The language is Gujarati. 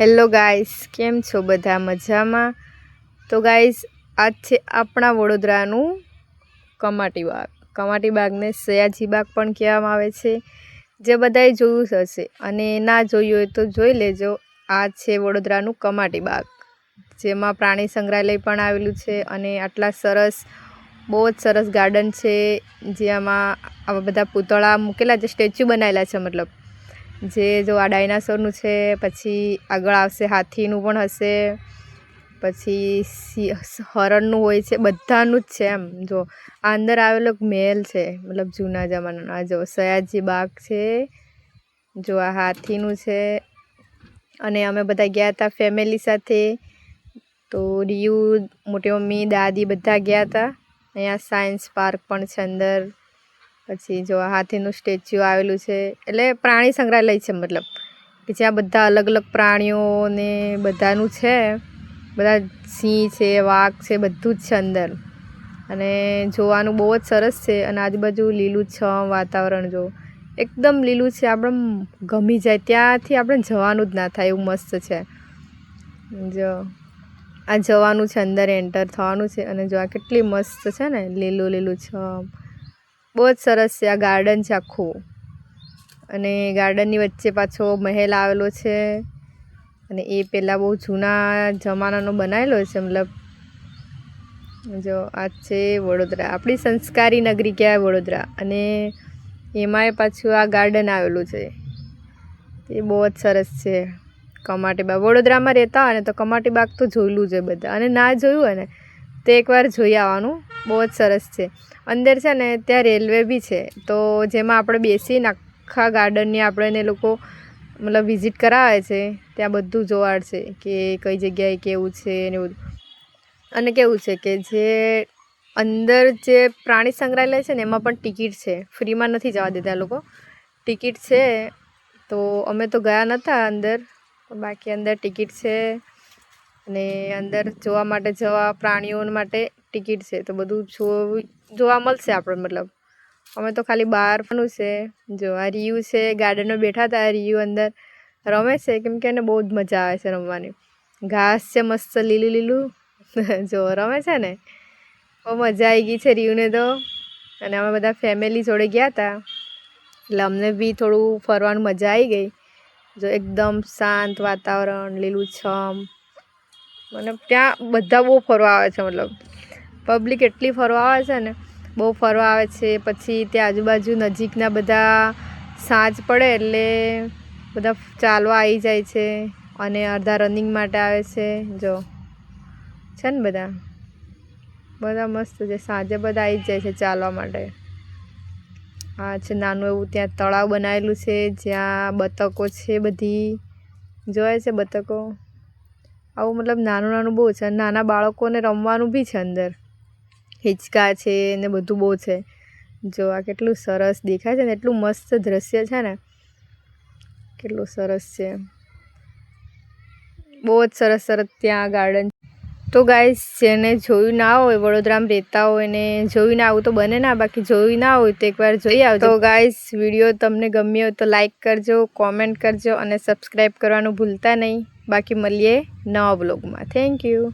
હેલો ગાઈસ કેમ છો બધા મજામાં? તો ગાઈસ આજ છે આપણા વડોદરાનું કમાટી બાગ. કમાટી બાગને સયાજી બાગ પણ કહેવામાં આવે છે. જે બધાએ જોયું હશે. અને ના જોયું હોય તો જોઈ લેજો. આ છે વડોદરાનું કમાટી બાગ. જેમાં પ્રાણી સંગ્રહાલય પણ આવેલું છે અને આટલા સરસ, બહુ જ સરસ ગાર્ડન છે. જેમાં આવા બધા પૂતળા મૂકેલા છે સ્ટેચ્યુ બનાવેલા છે, મતલબ. જે જો આ ડાયનાસોરનું છે, પછી આગળ આવશે હાથીનું પણ હશે, પછી સી, હરણનું હોય છે, બધાનું જ છે એમ. જો, આ અંદર આવેલો મહેલ છે, મતલબ જૂના જમાનાનો. આ જો, સયાજી બાગ છે, જો આ હાથીનું છે, અને અમે બધા ગયા હતા ફેમિલી સાથે. તો રિયુ, મોટી મમ્મી, દાદી બધા ગયા હતા. અહીંયા સાયન્સ પાર્ક પણ છે અંદર. પછી જો હાથીનું સ્ટેચ્યુ આવેલું છે, એટલે પ્રાણી સંગ્રહાલય છે મતલબ. કે જ્યાં બધા અલગ અલગ પ્રાણીઓને બધાનું છે, બધા સિંહ છે, વાઘ છે, બધું જ છે અંદર. અને જોવાનું બહુ જ સરસ છે, અને આજુબાજુ લીલું છમ વાતાવરણ જો. એકદમ લીલું છે, આપણે ગમી જાય, ત્યાંથી આપણે જવાનું જ ના થાય, એવું મસ્ત છે. જો, આ જવાનું છે, અંદર એન્ટર થવાનું છે, અને જો આ કેટલી મસ્ત છે ને, લીલું લીલું છમ. બહુ જ સરસ છે આ ગાર્ડન છે આખું. અને ગાર્ડનની વચ્ચે પાછો મહેલ આવેલો છે. અને એ પહેલાં બહુ જૂના જમાનાનો બનાવેલો છે, મતલબ જો આ છે વડોદરા. આપણી સંસ્કારી નગરી કહેવાય વડોદરા. અને એમાંય પાછું આ ગાર્ડન આવેલું છે. એ બહુ જ સરસ છે. કમાટી બાગ વડોદરામાં રહેતા હોય ને તો કમાટી બાગ તો જોયેલું છે બધા. અને ના જોયું હોય ને તો એકવાર જોઈ આવવાનું. બહુ જ સરસ છે. અંદર છે ને ત્યાં રેલવે બી છે. તો જેમાં આપણે બેસીને આખા ગાર્ડનની આપણને લોકો મતલબ વિઝિટ કરાવે છે, ત્યાં બધું જોવાડશે કે કઈ જગ્યાએ કેવું છે ને બધું અને કેવું છે કે જે અંદર જે પ્રાણી સંગ્રહાલય છે ને એમાં પણ ટિકિટ છે. ફ્રીમાં નથી જવા દેતા લોકો. ટિકિટ છે, તો અમે તો ગયા નહોતા અંદર. બાકી અંદર ટિકિટ છે. અને અંદર જોવા માટે જવા પ્રાણીઓ માટે ટિકિટ છે. તો બધું જોવું મળશે આપણે, મતલબ. અમે તો ખાલી બહારનું છે. જો આ રિયુ છે, ગાર્ડનમાં બેઠા હતા રિયુ અંદર રમે છે. કેમ કે એને બહુ જ મજા આવે છે રમવાની. ઘાસ છે મસ્ત લીલું લીલું. જો રમે છે ને. બહુ મજા આવી ગઈ છે રિયુને તો. અને અમે બધા ફેમિલી જોડે ગયા હતા. એટલે અમને બી થોડું ફરવાનું મજા આવી ગઈ. જો એકદમ શાંત વાતાવરણ લીલુંછમ અને ત્યાં બધા બહુ ફરવા આવે છે, મતલબ પબ્લિક એટલી ફરવા આવે છે ને, બહુ ફરવા આવે છે, પછી ત્યાં આજુબાજુ નજીકના બધા સાંજ પડે એટલે બધા ચાલવા આવી જાય છે અને અડધા રનિંગ માટે આવે છે, જો. છે ને બધા? બધા મસ્ત છે, સાંજે બધા આવી જ જાય છે ચાલવા માટે. આ છે નાનું એવું ત્યાં તળાવ બનાવેલું છે, જ્યાં બતકો છે બધી. જોયે છે બતકો? આવું મતલબ નાનું નાનું બહુ છે નાના બાળકોને રમવાનું બી છે અંદર. હિંચકા છે ને બધું બહુ છે. જો આ કેટલું સરસ દેખાય છે ને, એટલું મસ્ત દ્રશ્ય છે ને. કેટલું સરસ છે. બહુ જ સરસ સરસ ત્યાં ગાર્ડન તો ગાઈસ જેને જોયું ના હોય, વડોદરામાં રહેતા હોય ને જોયું ના આવું તો બને ના, બાકી જોયું ના હોય તો એકવાર જોઈ આવજો. તો ગાઈસ વીડિયો તમને ગમ્યો હોય તો લાઈક કરજો કોમેન્ટ કરજો અને સબસ્ક્રાઈબ કરવાનું ભૂલતા નહીં. બાકી મળીએ નવા બ્લોગમાં. Thank you